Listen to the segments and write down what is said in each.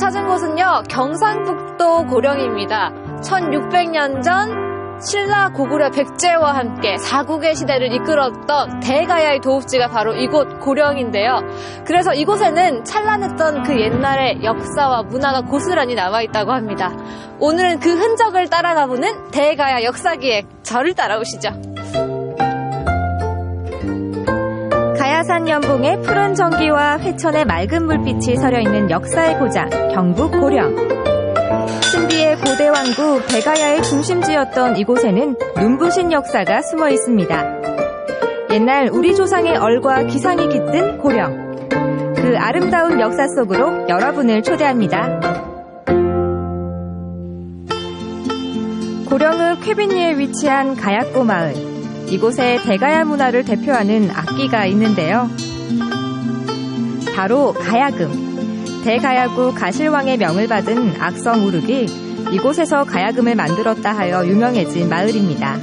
찾은 곳은요, 경상북도 고령입니다. 1600년 전 신라 고구려 백제와 함께 사국의 시대를 이끌었던 대가야의 도읍지가 바로 이곳 고령인데요. 그래서 이곳에는 찬란했던 그 옛날의 역사와 문화가 고스란히 남아 있다고 합니다. 오늘은 그 흔적을 따라가보는 대가야 역사기획, 저를 따라오시죠. 가야산 연봉에 푸른 전기와 회천의 맑은 물빛이 서려 있는 역사의 고장, 경북 고령. 신비의 고대 왕국 대가야의 중심지였던 이곳에는 눈부신 역사가 숨어 있습니다. 옛날 우리 조상의 얼과 기상이 깃든 고령. 그 아름다운 역사 속으로 여러분을 초대합니다. 고령읍 쾌빈리에 위치한 가야꼬 마을. 이곳에 대가야 문화를 대표하는 악기가 있는데요. 바로 가야금. 대가야구 가실왕의 명을 받은 악성 우르기 이곳에서 가야금을 만들었다 하여 유명해진 마을입니다.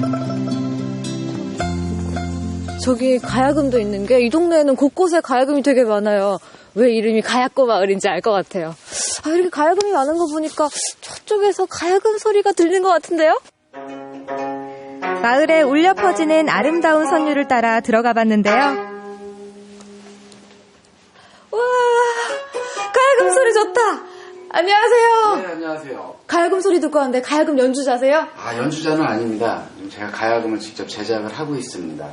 저기 가야금도 있는 게 이 동네에는 곳곳에 가야금이 되게 많아요. 왜 이름이 가야꼬 마을인지 알 것 같아요. 아, 이렇게 가야금이 많은 거 보니까 저쪽에서 가야금 소리가 들리는 것 같은데요? 마을에 울려 퍼지는 아름다운 선율을 따라 들어가 봤는데요. 와, 가야금 소리 좋다. 안녕하세요. 네, 안녕하세요. 가야금 소리 듣고 왔는데 가야금 연주자세요? 아, 연주자는 아닙니다. 제가 가야금을 직접 제작을 하고 있습니다.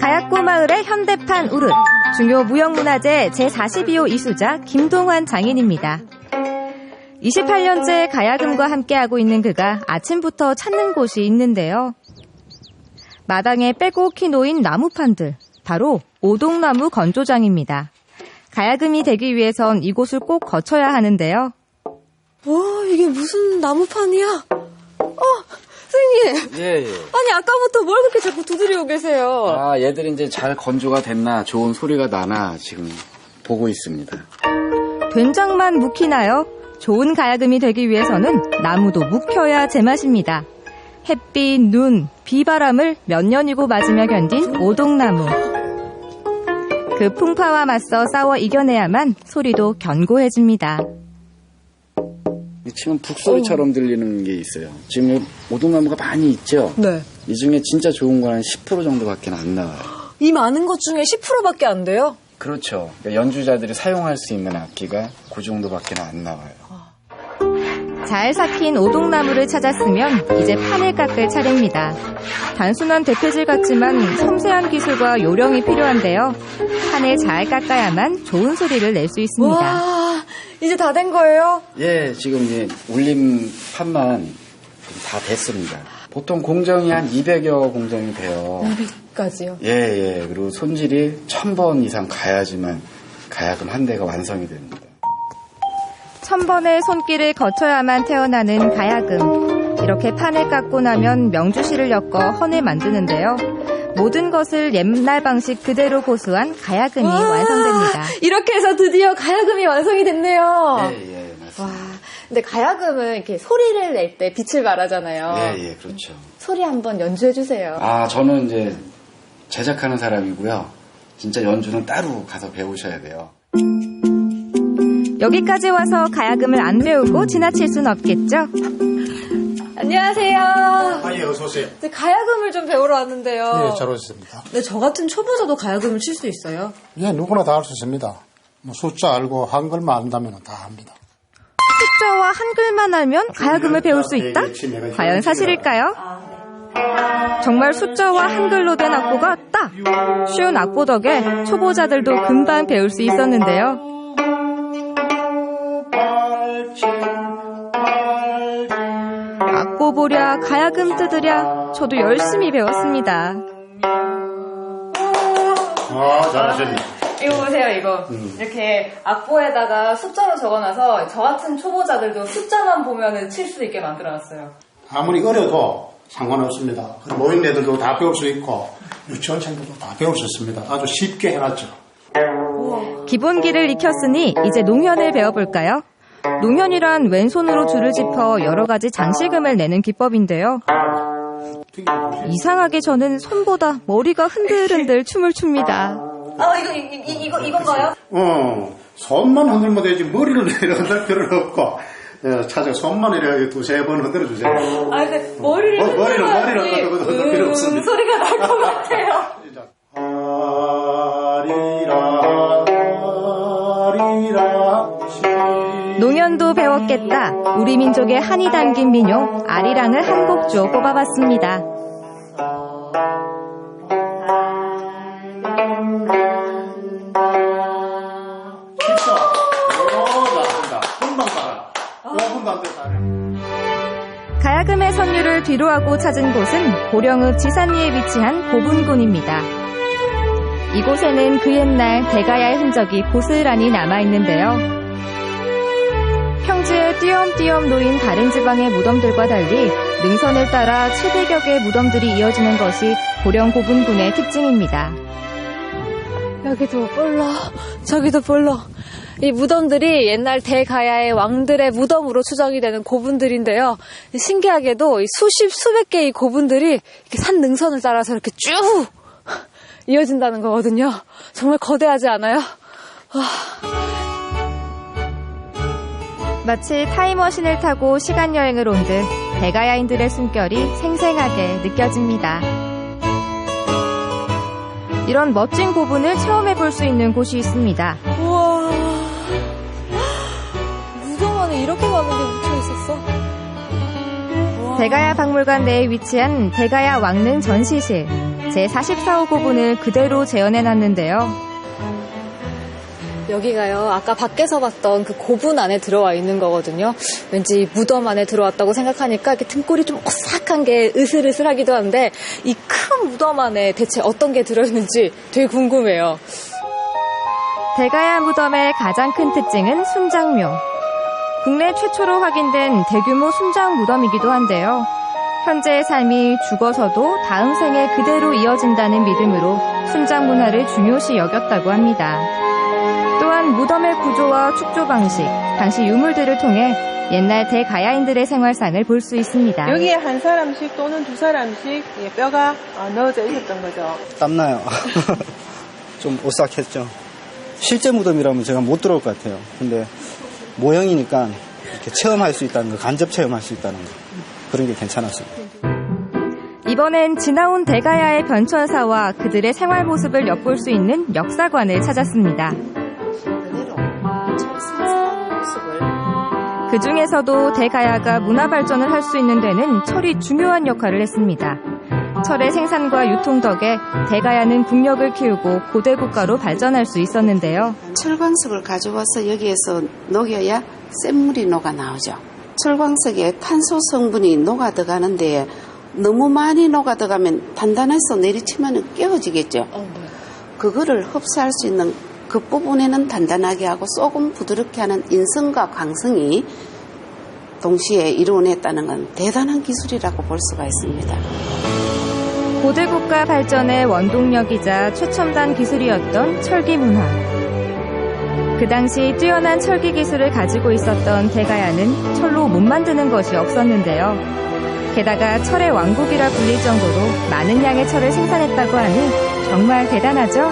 가야꼬 마을의 현대판 우르 중요 무형문화재 제42호 이수자 김동환 장인입니다. 28년째 가야금과 함께하고 있는 그가 아침부터 찾는 곳이 있는데요. 마당에 빼곡히 놓인 나무판들, 바로 오동나무 건조장입니다. 가야금이 되기 위해선 이곳을 꼭 거쳐야 하는데요. 와, 이게 무슨 나무판이야? 어, 선생님. 예, 예. 아니, 아까부터 뭘 그렇게 자꾸 두드리고 계세요? 아, 얘들이 이제 잘 건조가 됐나, 좋은 소리가 나나 지금 보고 있습니다. 된장만 묵히나요? 좋은 가야금이 되기 위해서는 나무도 묵혀야 제맛입니다. 햇빛, 눈, 비바람을 몇 년이고 맞으며 견딘 오동나무. 그 풍파와 맞서 싸워 이겨내야만 소리도 견고해집니다. 지금 북소리처럼 들리는 게 있어요. 지금 오동나무가 많이 있죠? 네. 이 중에 진짜 좋은 건 한 10% 정도밖에 안 나와요. 이 많은 것 중에 10%밖에 안 돼요? 그렇죠. 그러니까 연주자들이 사용할 수 있는 악기가 그 정도밖에 안 나와요. 잘 삭힌 오동나무를 찾았으면 이제 판을 깎을 차례입니다. 단순한 대패질 같지만 섬세한 기술과 요령이 필요한데요. 판을 잘 깎아야만 좋은 소리를 낼 수 있습니다. 와, 이제 다 된 거예요? 예, 지금 이제 울림 판만 다 됐습니다. 보통 공정이 한 200여 공정이 돼요. 200까지요. 예, 예. 그리고 손질이 1000번 이상 가야지만 가야금 한 대가 완성이 됩니다. 천 번의 손길을 거쳐야만 태어나는 가야금. 이렇게 판을 깎고 나면 명주실을 엮어 헌을 만드는데요. 모든 것을 옛날 방식 그대로 고수한 가야금이 와, 완성됩니다. 이렇게 해서 드디어 가야금이 완성이 됐네요. 예, 예, 맞습니다. 와, 근데 가야금은 이렇게 소리를 낼 때 빛을 발하잖아요. 예, 예, 그렇죠. 소리 한번 연주해 주세요. 아, 저는 이제 제작하는 사람이고요. 진짜 연주는 따로 가서 배우셔야 돼요. 여기까지 와서 가야금을 안 배우고 지나칠 순 없겠죠? 안녕하세요. 아, 예, 어서오세요. 이제 가야금을 좀 배우러 왔는데요. 예, 잘 오셨습니다. 근데 저 같은 초보자도 가야금을 칠 수 있어요? 예, 누구나 다 할 수 있습니다. 뭐 숫자 알고 한글만 안다면 다 합니다. 숫자와 한글만 알면 가야금을 배울 수 있다? 과연 사실일까요? 정말 숫자와 한글로 된 악보가 딱! 쉬운 악보 덕에 초보자들도 금방 배울 수 있었는데요. 보 보랴, 가야금 뜯으랴, 저도 열심히 배웠습니다. 아, 잘하셨네. 이거 보세요, 이거. 이렇게 악보에다가 숫자로 적어놔서 저 같은 초보자들도 숫자만 보면은 칠 수 있게 만들어놨어요. 아무리 어려도 상관없습니다. 노인네들도 다 배울 수 있고, 유치원생들도 다 배울 수 있습니다. 아주 쉽게 해놨죠. 기본기를 익혔으니 이제 농현을 배워볼까요? 농현이란 왼손으로 줄을 짚어 여러 가지 장식음을 내는 기법인데요. 이상하게 저는 손보다 머리가 흔들흔들 춤을 춥니다. 아, 이거, 이, 이, 이거, 이건가요? 어, 손만 흔들면 되지 머리를 내려 흔들 필요는 없고 예, 차저 손만 이렇게 두세 번 흔들어 주세요. 아, 근데 머리를 어, 머리를, 흔들어야지. 머리를 흔들어도 흔들 필요 음, 없습니다. 소리가 날 것 같아요. 배웠겠다. 우리 민족의 한이 담긴 민요 아리랑을 한 뽑아봤습니다. 5분도 안돼 잘해 가야금의 선율을 뒤로하고 찾은 곳은 고령읍 지산리에 위치한 고분군입니다. 이곳에는 그 옛날 대가야의 흔적이 고스란히 남아있는데요. 평지에 띄엄띄엄 놓인 다른 지방의 무덤들과 달리 능선을 따라 700여 개의 무덤들이 이어지는 것이 고령 고분군의 특징입니다. 여기도 볼러, 저기도 볼러. 이 무덤들이 옛날 대가야의 왕들의 무덤으로 추정이 되는 고분들인데요. 신기하게도 이 수십, 수백 개의 고분들이 산 능선을 따라서 이렇게 쭉 이어진다는 거거든요. 정말 거대하지 않아요? 마치 타임머신을 타고 시간 여행을 온 듯 대가야인들의 숨결이 생생하게 느껴집니다. 이런 멋진 고분을 체험해 볼 수 있는 곳이 있습니다. 우와. 무덤 안에 이렇게 많은 게 묻혀 있었어? 대가야 박물관 내에 위치한 대가야 왕릉 전시실 제44호 고분을 그대로 재현해 놨는데요. 여기가요, 아까 밖에서 봤던 그 고분 안에 들어와 있는 거거든요. 왠지 무덤 안에 들어왔다고 생각하니까 이렇게 등골이 좀 오싹한 게 으슬으슬하기도 한데, 이 큰 무덤 안에 대체 어떤 게 들어있는지 되게 궁금해요. 대가야 무덤의 가장 큰 특징은 순장묘. 국내 최초로 확인된 대규모 순장 무덤이기도 한데요. 현재의 삶이 죽어서도 다음 생에 그대로 이어진다는 믿음으로 순장 문화를 중요시 여겼다고 합니다. 또한 무덤의 구조와 축조 방식, 당시 유물들을 통해 옛날 대가야인들의 생활상을 볼 수 있습니다. 여기에 한 사람씩 또는 두 사람씩 예, 뼈가 어, 넣어져 있었던 거죠. 땀나요. 좀 오싹했죠. 실제 무덤이라면 제가 못 들어올 것 같아요. 근데 모형이니까 이렇게 체험할 수 있다는 거, 간접 체험할 수 있다는 거. 그런 게 괜찮았어요. 이번엔 지나온 대가야의 변천사와 그들의 생활 모습을 엿볼 수 있는 역사관을 찾았습니다. 그 중에서도 대가야가 문화 발전을 할 수 있는 데는 철이 중요한 역할을 했습니다. 철의 생산과 유통 덕에 대가야는 국력을 키우고 고대 국가로 발전할 수 있었는데요. 철광석을 가져와서 여기에서 녹여야 샘물이 녹아 나오죠. 철광석에 탄소 성분이 녹아 들어가는 데 너무 많이 녹아 들어가면 단단해서 내리치면 깨어지겠죠. 그거를 흡수할 수 있는 그 부분에는 단단하게 하고 조금 부드럽게 하는 인성과 광성이 동시에 이루어냈다는 건 대단한 기술이라고 볼 수가 있습니다. 고대 국가 발전의 원동력이자 최첨단 기술이었던 철기 문화. 그 당시 뛰어난 철기 기술을 가지고 있었던 대가야는 철로 못 만드는 것이 없었는데요. 게다가 철의 왕국이라 불릴 정도로 많은 양의 철을 생산했다고 하니 정말 대단하죠?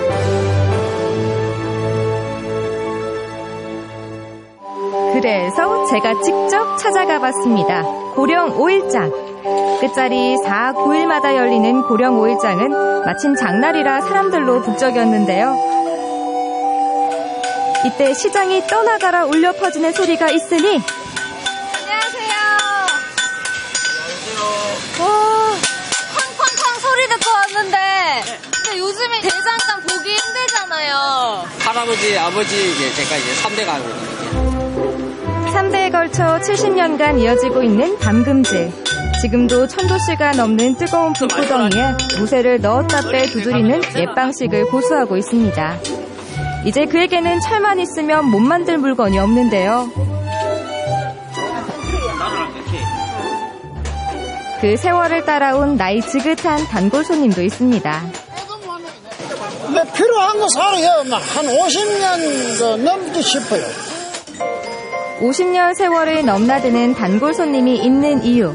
그래서 제가 직접 찾아가 봤습니다. 고령 5일장. 끝자리 4, 9일마다 열리는 고령 5일장은 마침 장날이라 사람들로 북적였는데요. 이때 시장이 떠나가라 울려 퍼지는 소리가 있으니 안녕하세요. 와, 쾅쾅쾅 소리 듣고 왔는데, 근데 요즘에 대장간 보기 힘들잖아요. 할아버지, 아버지 이제 제가 이제 3대 가거든요. 3대에 걸쳐 70년간 이어지고 있는 담금질. 지금도 천도씨가 넘는 뜨거운 불구덩이에 무쇠를 넣었다 빼 두드리는 옛 방식을 고수하고 있습니다. 이제 그에게는 철만 있으면 못 만들 물건이 없는데요. 그 세월을 따라온 나이 지긋한 단골 손님도 있습니다. 뭐 필요한 거 사러요. 뭐한 50년 넘게 싶어요. 50년 세월을 넘나드는 단골 손님이 있는 이유.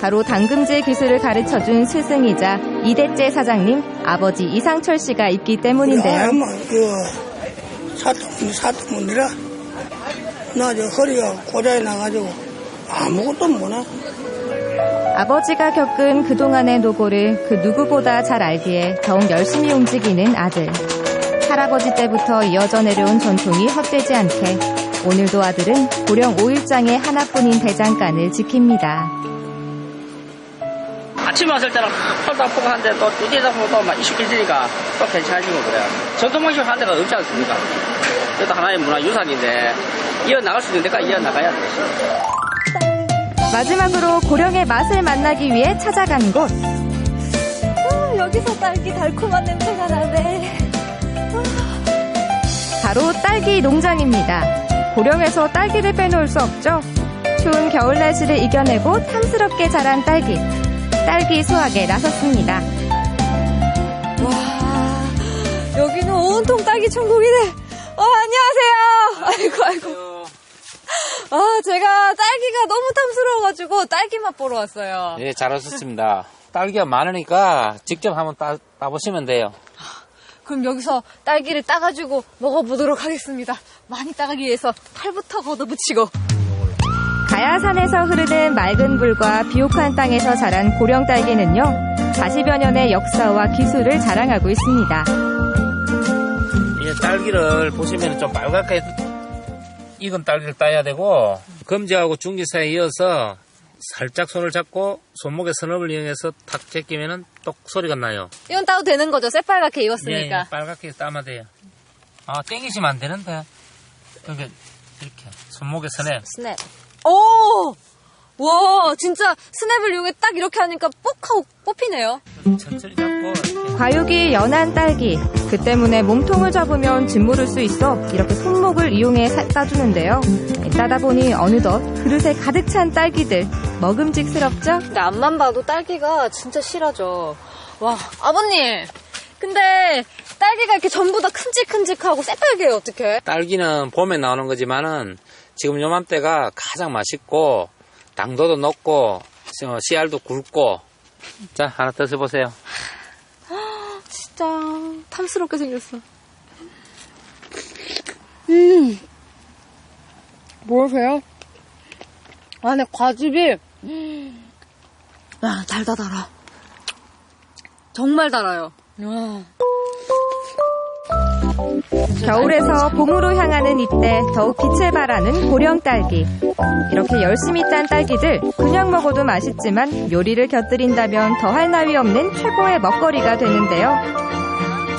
바로 당금질 기술을 가르쳐 준 스승이자 이대째 사장님 아버지 이상철 씨가 있기 때문인데요. 뭐, 그, 사통, 사통문이라. 나 저 허리가 고장이 나가지고 아무것도 못해. 아버지가 겪은 그동안의 노고를 그 누구보다 잘 알기에 더욱 열심히 움직이는 아들. 할아버지 때부터 이어져 내려온 전통이 헛되지 않게 오늘도 아들은 고령 5일장의 하나뿐인 대장간을 지킵니다. 아침에 왔을 때는 아프고 한데 또 뛰다 보면 또막 익숙해지니까 또 괜찮아지고 그래요. 전통 방식 하는 데가 없지 않습니까? 그것도 하나의 문화 유산인데 이어나갈 수 있는 데까지 이어나가야 돼. 마지막으로 고령의 맛을 만나기 위해 찾아간 곳. 아, 여기서 딸기 달콤한 냄새가 나네. 아. 바로 딸기 농장입니다. 고령에서 딸기를 빼놓을 수 없죠. 추운 겨울 날씨를 이겨내고 탐스럽게 자란 딸기. 딸기 수확에 나섰습니다. 와, 여기는 온통 딸기 천국이네. 어, 안녕하세요. 아이고, 아이고. 아, 제가 딸기가 너무 탐스러워가지고 딸기 맛 보러 왔어요. 예, 잘하셨습니다. 딸기가 많으니까 직접 한번 따, 따보시면 돼요. 그럼 여기서 딸기를 따가지고 먹어보도록 하겠습니다. 많이 따가기 위해서 팔부터 걷어붙이고. 가야산에서 흐르는 맑은 물과 비옥한 땅에서 자란 고령 딸기는요, 40여 년의 역사와 기술을 자랑하고 있습니다. 이 딸기를 보시면 좀 빨갛게 익은 딸기를 따야 되고 검지하고 중지 사이에 이어서 살짝 손을 잡고 손목에 서럽을 이용해서 탁 제끼면은 똑 소리가 나요. 이건 따도 되는 거죠? 새빨갛게 예, 익었으니까. 빨갛게 따면 돼요. 아, 땡기시면 안 되는데. 이렇게, 이렇게. 손목에 서내. 스냅. 오! 와, 진짜 스냅을 이용해 딱 이렇게 하니까 뽁 하고 뽑히네요. 천천히 잡고. 과육이 연한 딸기. 그 때문에 몸통을 잡으면 짓무를 수 있어 이렇게 손목을 이용해 사- 따주는데요. 따다 보니 어느덧 그릇에 가득 찬 딸기들. 먹음직스럽죠? 근데 앞만 봐도 딸기가 진짜 실하죠. 와, 아버님. 근데 딸기가 이렇게 전부 다 큼직큼직하고 새빨개요, 어떡해? 딸기는 봄에 나오는 거지만은 지금 요맘때가 가장 맛있고 당도도 높고 어, 씨알도 굵고 자 하나 더 써보세요 진짜 탐스럽게 생겼어. 음. 뭐세요? 안에 과즙이 야 달다 달아. 정말 달아요. 와. 겨울에서 봄으로 향하는 이때 더욱 빛을 발하는 고령 딸기. 이렇게 열심히 딴 딸기들 그냥 먹어도 맛있지만 요리를 곁들인다면 더할 나위 없는 최고의 먹거리가 되는데요.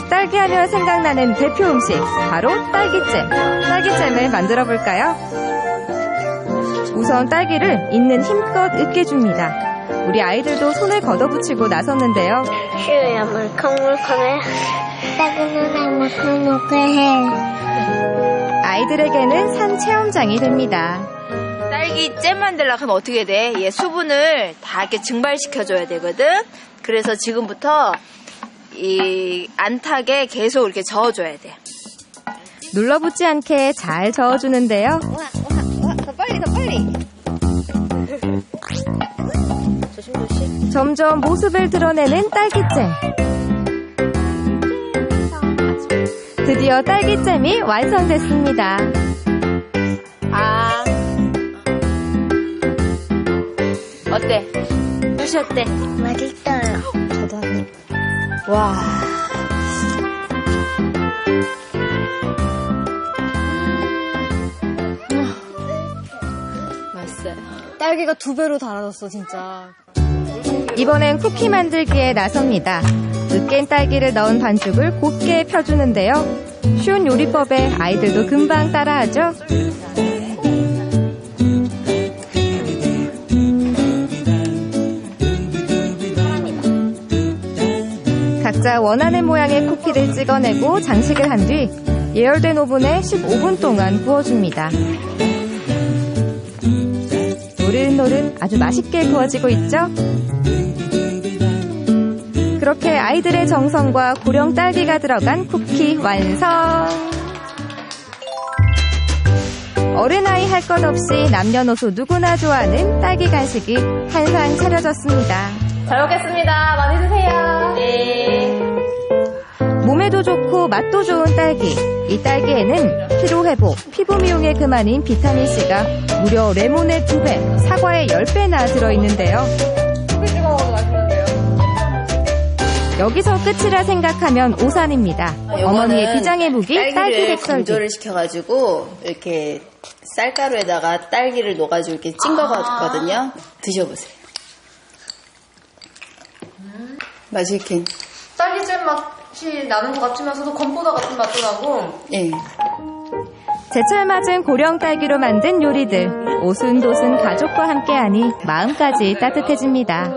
딸기 하면 생각나는 대표 음식 바로 딸기잼. 딸기잼을 만들어 볼까요? 우선 딸기를 있는 힘껏 으깨줍니다. 우리 아이들도 손을 걷어붙이고 나섰는데요. 슈야 물컹물컹해 딸기는 얼마큼 먹게 해 아이들에게는 산 체험장이 됩니다. 딸기 잼 만들려고 하면 어떻게 돼? 얘 수분을 다 이렇게 증발시켜줘야 되거든? 그래서 지금부터 이 안 타게 계속 이렇게 저어줘야 돼. 눌러붙지 않게 잘 저어주는데요. 더 빨리, 더 빨리. 조심조심. 점점 모습을 드러내는 딸기잼. 드디어 딸기잼이 완성됐습니다. 아. 어때? 맛이 어때? 맛있어요 저도 한 입. 와. 딸기가 두 배로 달아졌어, 진짜. 이번엔 쿠키 만들기에 나섭니다. 으깬 딸기를 넣은 반죽을 곱게 펴주는데요. 쉬운 요리법에 아이들도 금방 따라하죠. 각자 원하는 모양의 쿠키를 찍어내고 장식을 한 뒤 예열된 오븐에 15분 동안 구워줍니다. 노릇노릇 아주 맛있게 구워지고 있죠? 그렇게 아이들의 정성과 고령 딸기가 들어간 쿠키 완성! 어른아이 할 것 없이 남녀노소 누구나 좋아하는 딸기 간식이 한상 차려졌습니다. 잘 먹겠습니다. 많이 드세요. 네. 몸에도 좋고 맛도 좋은 딸기. 이 딸기에는 피로회복, 피부 미용에 그만인 비타민C가 무려 레몬의 2배, 사과의 10배나 들어있는데요. 여기서 끝이라 생각하면 오산입니다. 어머니의 비장의 무기 딸기 백설기. 건조를 시켜가지고 이렇게 쌀가루에다가 딸기를 녹아주고 이렇게 찐 거거든요. 드셔보세요. 맛있게. 딸기잼 맛 이 나는 것 같으면서도 건포도 같은 맛도 나고. 예. 제철 맞은 고령 딸기로 만든 요리들. 오순도순 가족과 함께하니 마음까지 따뜻해집니다.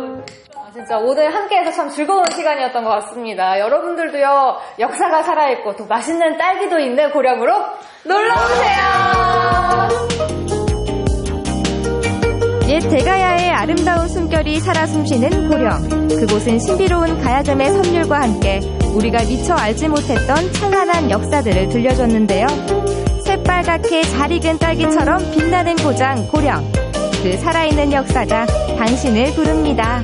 아, 진짜 오늘 함께해서 참 즐거운 시간이었던 것 같습니다. 여러분들도요 역사가 살아있고 또 맛있는 딸기도 있는 고령으로 놀러 오세요. 옛 대가야의 아름다운 숨결이 살아 숨쉬는 고령. 그곳은 신비로운 가야금의 선율과 함께 우리가 미처 알지 못했던 찬란한 역사들을 들려줬는데요. 새빨갛게 잘 익은 딸기처럼 빛나는 고장 고령. 그 살아있는 역사가 당신을 부릅니다.